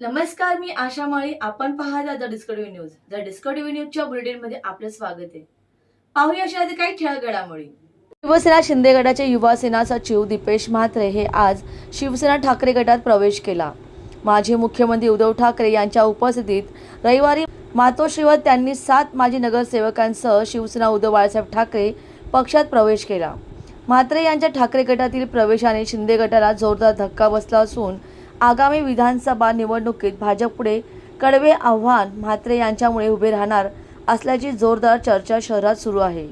नमस्कार मी आशा माळी. आपण पाहता the Discovery news. The Discovery न्यूजच्या बुलेटिनमध्ये आपलं स्वागत आहे. पाहूया अशा काही ठळक घडामोडी शिवसेना शिंदे गटाचे युवासेना सचिव दीपेश म्हात्रे हे आज शिवसेना ठाकरे गटात प्रवेश केला. माजी मुख्यमंत्री उद्धव ठाकरे यांच्या उपस्थितीत रविवारी मातोश्रीवर त्यांनी सात माजी नगरसेवकांसह शिवसेना उद्धव बाळासाहेब ठाकरे पक्षात प्रवेश केला. म्हात्रे यांच्या ठाकरे गटातील प्रवेशाने शिंदे गटाला जोरदार धक्का बसला असून आगामी विधानसभा निवडणुकीत भाजपपुढे कडवे आव्हान म्हात्रे यांच्यामुळे उभे राहणार असल्याची जोरदार चर्चा शहरात सुरू आहे.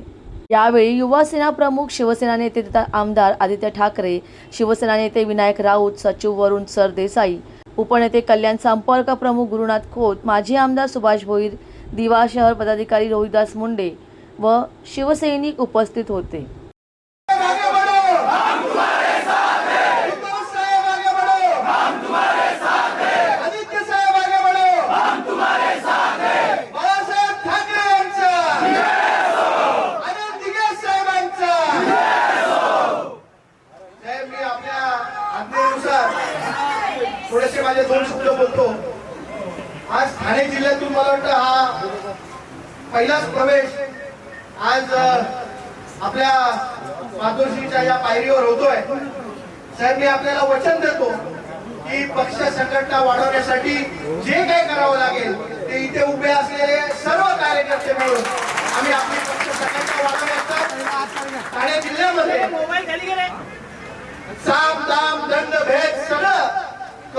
यावेळी युवासेना प्रमुख शिवसेना नेते तथा आमदार आदित्य ठाकरे शिवसेना नेते विनायक राऊत सचिव वरुण सरदेसाई उपनेते कल्याण संपर्क प्रमुख गुरुनाथ खोत माजी आमदार सुभाष भोईर दिवा शहर पदाधिकारी रोहिदास मुंडे व शिवसैनिक उपस्थित होते आगे बढ़ो हम तुम्हारे साथ हैं उद्धव साहेब आगे बढ़ो हम तुम्हारे साथ हैं आदित्य साहेब आगे बढ़ो हम तुम्हारे साथ हैं बाळासाहेब ठाकरे यांचा अनिल दिगे साहेबांचा साहेब मी आपल्या आज्ञेनुसार थोडेसे माझे दोन शब्द बोलतो. आज ठाणे जिल्ह्यातून मला वाटतं हा पहिलाच प्रवेश आज आपल्या मातोश्रीच्या या पायरीवर होतोय. साहेब मी आपल्याला वचन देतो की पक्ष संघटना वाढवण्यासाठी जे काही करावं लागेल ते इथे उभे असलेले सर्व कार्यकर्ते मिळून आम्ही आपली पक्ष संघटना वाढवण्याचा ठाणे जिल्ह्यामध्ये साम दाम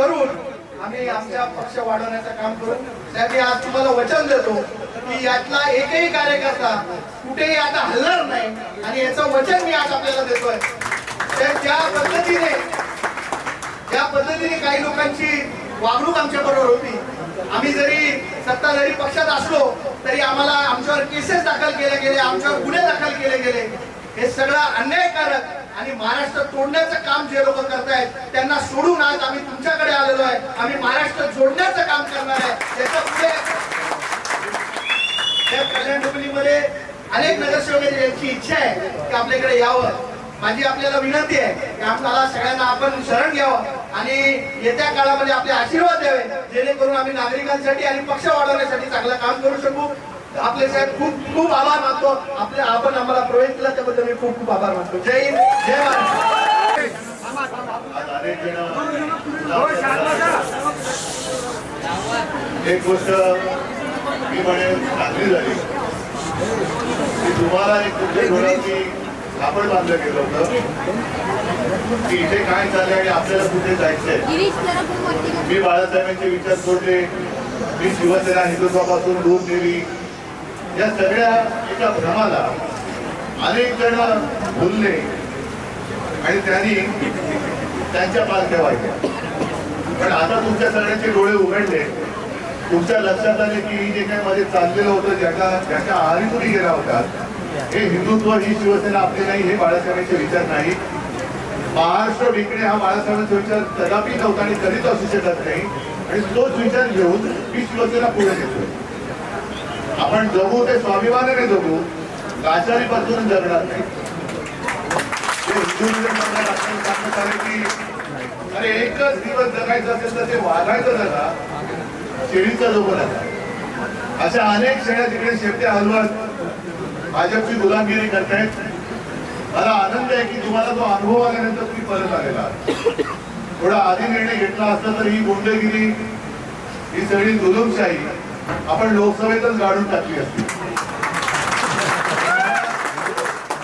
करून आम्ही आमचा पक्ष वाढवण्याचं काम करू साहेब मी आज तुम्हाला वचन देतो की यातला एकही कार्यकर्ता कुठेही आता हलणार नाही आणि याचं वचन मी आज आपल्याला देतोय. तर ज्या पद्धतीने ज्या पद्धतीने काही लोकांची वागणूक आमच्या बरोबर होती आम्ही जरी सत्ताधारी पक्षात असलो तरी आम्हाला आमच्यावर केसेस दाखल केले गेले आमच्यावर गुन्हे दाखल केले गेले. हे सगळं अन्यायकारक आणि महाराष्ट्र तोडण्याचं काम जे लोक करतायत त्यांना सोडून आज आम्ही तुमच्या आलेलो आहे. आम्ही महाराष्ट्र जोडण्याचं काम करणार आहे. त्याच्या पुढे त्या कल्याण डोंबिवलीमध्ये अनेक नगरसेवक यांची इच्छा आहे की आपल्याकडे यावं. माझी आपल्याला विनंती आहे की आपल्याला सगळ्यांना आपण शरण घ्यावं आणि येत्या काळामध्ये आपले आशीर्वाद द्यावे जेणेकरून आम्ही नागरिकांसाठी आणि पक्ष वाढवण्यासाठी चांगलं काम करू शकू. आपले साहेब खूप खूप आभार मानतो. आपले आपण आम्हाला प्रवेश केला त्याबद्दल मी खूप खूप आभार मानतो. जय हिंद जय महाराष्ट्र आज अनेक जण एक गोष्ट मी म्हणेन चांगली झाली. की तुम्हाला एक तुमच्या डोळ्याची आपण बांधलं गेलं होतं. की इथे काय चाललंय आणि आपल्याला कुठे जायचंय? मी बाळासाहेबांचे विचार सोडले. मी शिवसेना हिंदुत्वापासून दूर नेली. या सगळ्या एका भ्रमाला अनेक जण बोलले आणि त्यांनी त्यांच्या पालख्या वाहिल्या. पण आता तुमच्या सगळ्यांचे डोळे उघडले. तुमच्या लक्षात आले की ही जे काही मध्ये चाललेलं होतं ज्याच्या ज्याच्या आहारी तुम्ही गेला होता? हे हिंदुत्व ही शिवसेना आपली नाही हे बाळासाहेबांचे विचार नाही. महाराष्ट्र विकणे हा बाळासाहेबांचा विचार कदापि नव्हता आणि कधीच असू शकत नाही. आणि तोच विचार घेऊन ही शिवसेना पुढे नेतोय आपण जगू ते स्वाभिमानाने जगू लाचारीपासून जगणार नाही. अरे एकच दिवस जगायचं असेल तर ते वागायचं जगा. शेळीचा जगू नका अशा अनेक शेळ्या तिकडे शेपटे हलवत भाजपची गुलामगिरी करतायत. मला आनंद आहे की तुम्हाला तो अनुभव आल्यानंतर तुम्ही परत आलेला थोडा आधी निर्णय घेतला असता तर ही गुंडगिरी ही सगळी जुलूमशाही आपण लोकसभेतच गाडून टाकली असते.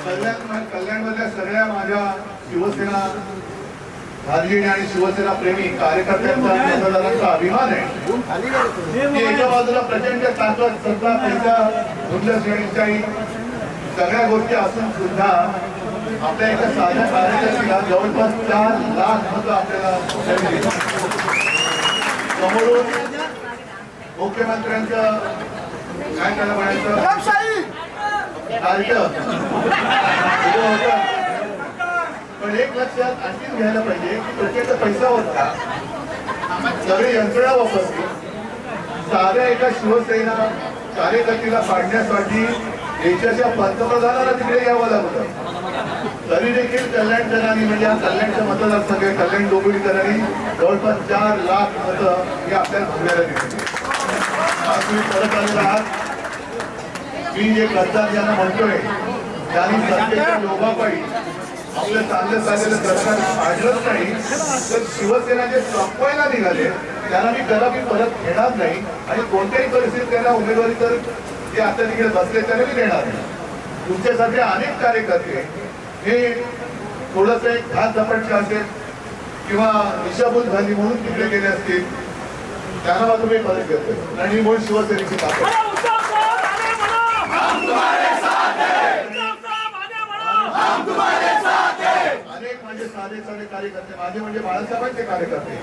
कल्याण कल्याणमधल्या सगळ्या माझ्या शिवसेना भाजलीने आणि शिवसेना प्रेमी कार्यकर्त्यांचा मतदारांचा अभिमान आहे की एका बाजूला प्रचंड ताकद सत्ता पैसा गुंड श्रेणीच्याही सगळ्या गोष्टी असून सुद्धा आपल्या एका साध्या कार्यकर्त्याला जवळपास चार लाख मतं आपल्याला. समोरून मुख्यमंत्र्यांचं काय त्याला म्हणायचं होतं. पण एक लक्षात आणखी घ्यायला पाहिजे की प्रत्येक पैसा होता. सगळी यंत्रणा वापरली. साध्या एका शिवसेना कार्यकर्त्याला पाडण्यासाठी देशाच्या पंतप्रधानाला तिकडे यावं लागलं तरी देखील कल्याणकरांनी म्हणजे या कल्याणच्या मतदारसंघ कल्याण डोंबिवलीकरांनी जवळपास चार लाख मतं हे आपल्याला भरलेल्या दिसली आज तुम्ही परत आलेला आहात. मी जे गद्दार यांना म्हणतोय त्यांनी सत्तेच्या लोभापायी आपलं चाललं चाललेलं सरकार पाडलंच नाही. तर शिवसेना जे संपवायला निघाले त्यांना मी कदापि परत घेणार नाही. आणि कोणत्याही परिस्थितीत त्यांना उमेदवारी तर जे आता तिकडे बसले त्यांना मी देणार नाही. तुमच्यासारखे अनेक कार्यकर्ते हे थोडस एक घात झपटचे असेल किंवा दिशाभूल झाली म्हणून तिकडे गेले असतील त्यांना मात्र मी परत करतो आणि म्हणून शिवसेनेची ताकद अरे उद्धव साहब आगे बढ़ो उद्धव साहब आगे बढ़ो साधे साधे कार्यकर्ते. माझे म्हणजे बाळासाहेबांचे कार्यकर्ते.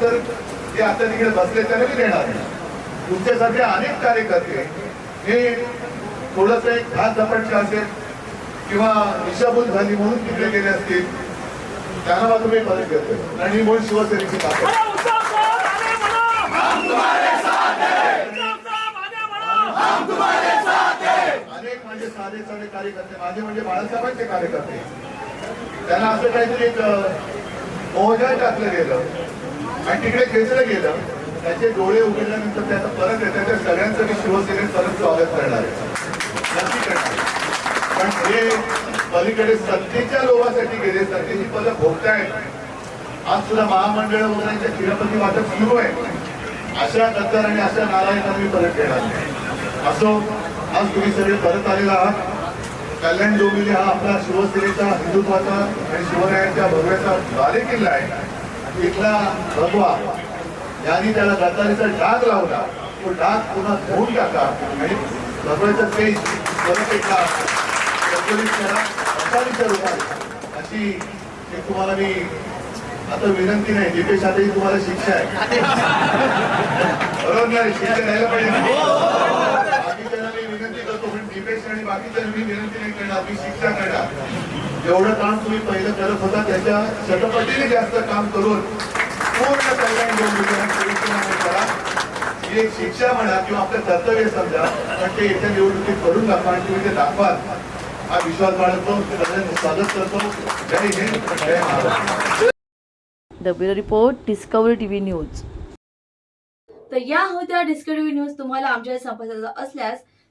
तर जे आता तिकडे बसले त्यांना मी देणार तुमच्यासारखे अनेक कार्यकर्ते हे थोडस एक घात झपटचे असेल किंवा दिशाभूल झाली म्हणून तिकडे गेले असतील त्यांना मात्र मी परत घेतोय आणि ही मूळ शिवसेनेची अनेक म्हणजे साधे साधे कार्यकर्ते माझे म्हणजे बाळासाहेबांचे कार्यकर्ते. त्यांना असं काहीतरी एक मोहजाळ टाकलं गेलं. आणि तिकडे खेचलं गेलं. त्याचे डोळे उघडल्यानंतर त्याचा परत येतात सगळ्यांचं मी शिवसेनेत परत स्वागत करणार आहे. नक्की करणार पण हे पलीकडे सत्तेच्या लोभासाठी गेले. सत्तेची पदं भोगतायत. आज सुद्धा महामंडळ वगैरेच्या शिरापती वाटप सुरू आहे. अशा गद्दार आणि अशा नारायणांना मी परत घेणार नाही. असो आज तुम्ही सगळे परत आलेला आहात. कल्याण डोंबिवली हा आपला शिवसेनेचा हिंदुत्वाचा आणि शिवरायांच्या भगव्याचा बाले किल्ला आहे. इथला भगवा यांनी त्याला गद्दारीचा डाग लावला. तो डाग पुन्हा धुवून टाका. आणि भगव्याचा तेज परत एकदा प्रज्वलित करा. असालीच्या रूपात अशी एक तुम्हाला मी आता विनंती नाही. दीपेश आता ही तुम्हाला शिक्षा आहे. बरोबर नाही शिक्षा द्यायला पाहिजे ना? बाकीच्यांना मी विनंती करतो पण दीपेश आणि बाकीच्यांना मी विनंती नाही करणार मी शिक्षा करणार. जेवढं काम तुम्ही पहिलं करत होता त्याच्या शतपटीने जास्त काम करून पूर्ण कल्याण करा. ही एक शिक्षा म्हणा किंवा आपलं कर्तव्य समजा पण ते येत्या निवडणुकीत करून दाखवा आणि तुम्ही ते दाखवाल. हा विश्वास बाळगतो स्वागत करतो. जय हिंद जय Maharashtra. The bureau report Discovery TV news तर या होत्या डिस्कवरी न्यूज तुम्हाला आमच्या संपर्काचा असल्यास